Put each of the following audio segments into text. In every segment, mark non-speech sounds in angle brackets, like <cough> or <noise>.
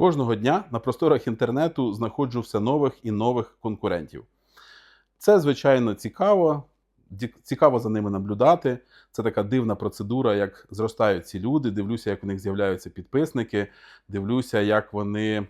Кожного дня на просторах інтернету знаходжу все нових і нових конкурентів. Це, звичайно, цікаво. Цікаво за ними наблюдати. Це така дивна процедура, як зростають ці люди. Дивлюся, як у них з'являються підписники. Дивлюся, як вони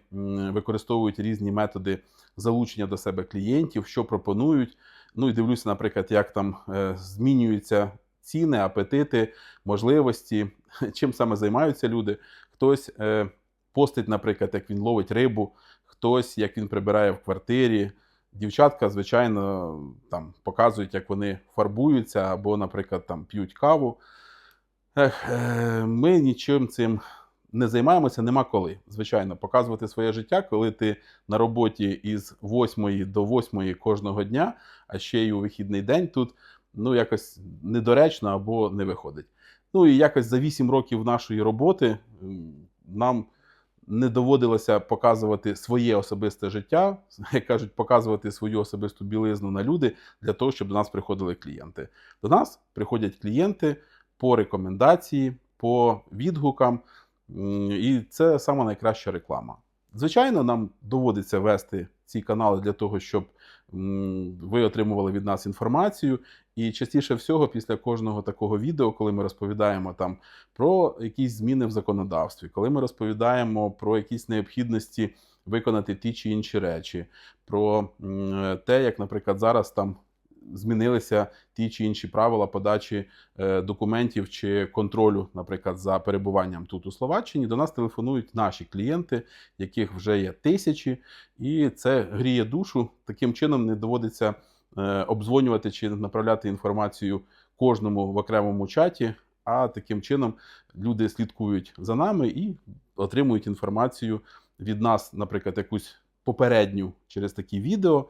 використовують різні методи залучення до себе клієнтів, що пропонують. Ну і дивлюся, наприклад, як там е, змінюються ціни, апетити, можливості, <laughs> чим саме займаються люди. Хтось е, постить, наприклад, як він ловить рибу, хтось як він прибирає в квартирі. Дівчатка, звичайно, там показують, як вони фарбуються, або, наприклад, там п'ють каву. Ех, е, ми нічим цим не займаємося, нема коли. Звичайно, показувати своє життя, коли ти на роботі із 8 до 8 кожного дня, а ще й у вихідний день тут ну, якось недоречно або не виходить. Ну і якось за 8 років нашої роботи нам не доводилося показувати своє особисте життя, <laughs> як кажуть, показувати свою особисту білизну на люди для того, щоб до нас приходили клієнти. До нас приходять клієнти по рекомендації, по відгукам, і це саме найкраща реклама. Звичайно, нам доводиться вести ці канали для того, щоб ви отримували від нас інформацію. І частіше всього, після кожного такого відео, коли ми розповідаємо там про якісь зміни в законодавстві, коли ми розповідаємо про якісь необхідності виконати ті чи інші речі, про те, як, наприклад, зараз там змінилися ті чи інші правила подачі е, документів чи контролю, наприклад, за перебуванням тут у Словаччині, до нас телефонують наші клієнти, яких вже є тисячі, і це гріє душу. Таким чином не доводиться е, обдзвонювати чи направляти інформацію кожному в окремому чаті. А таким чином люди слідкують за нами і отримують інформацію від нас, наприклад, якусь попередню через такі відео.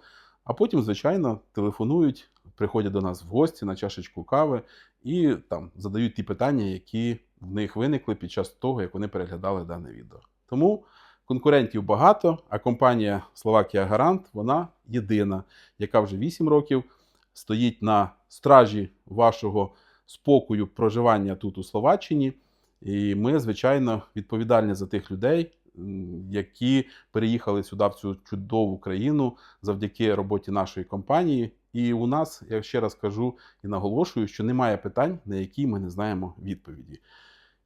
А потім, звичайно, телефонують, приходять до нас в гості на чашечку кави і там задають ті питання, які в них виникли під час того, як вони переглядали дане відео. Тому конкурентів багато, а компанія Словакія Гарант вона єдина, яка вже 8 років стоїть на стражі вашого спокою проживання тут у Словаччині. І ми, звичайно, відповідальні за тих людей, які переїхали сюди в цю чудову країну завдяки роботі нашої компанії. І у нас, я ще раз кажу і наголошую, що немає питань, на які ми не знаємо відповіді.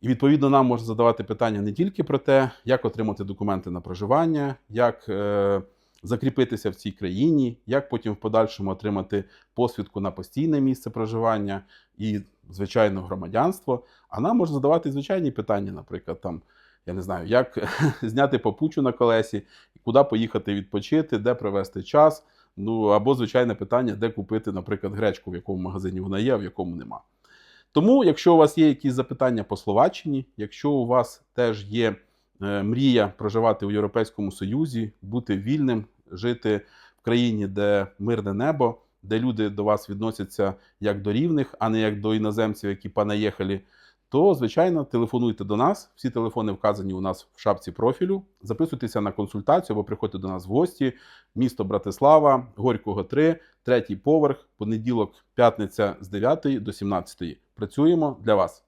І відповідно нам можна задавати питання не тільки про те, як отримати документи на проживання, як е, закріпитися в цій країні, як потім в подальшому отримати посвідку на постійне місце проживання і, звичайно, громадянство. А нам можна задавати звичайні питання, наприклад, там, я не знаю, як <laughs> зняти попучу на колесі, куди поїхати відпочити, де провести час. Ну або звичайне питання, де купити, наприклад, гречку, в якому магазині вона є, а в якому нема. Тому, якщо у вас є якісь запитання по Словаччині, якщо у вас теж є е, мрія проживати у Європейському Союзі, бути вільним, жити в країні, де мирне небо, де люди до вас відносяться як до рівних, а не як до іноземців, які понаїхали, то, звичайно, телефонуйте до нас. Всі телефони вказані у нас в шапці профілю. Записуйтеся на консультацію або приходьте до нас в гості. Місто Братислава, Горького 3, третій поверх, понеділок, п'ятниця з 9 до 17. Працюємо для вас.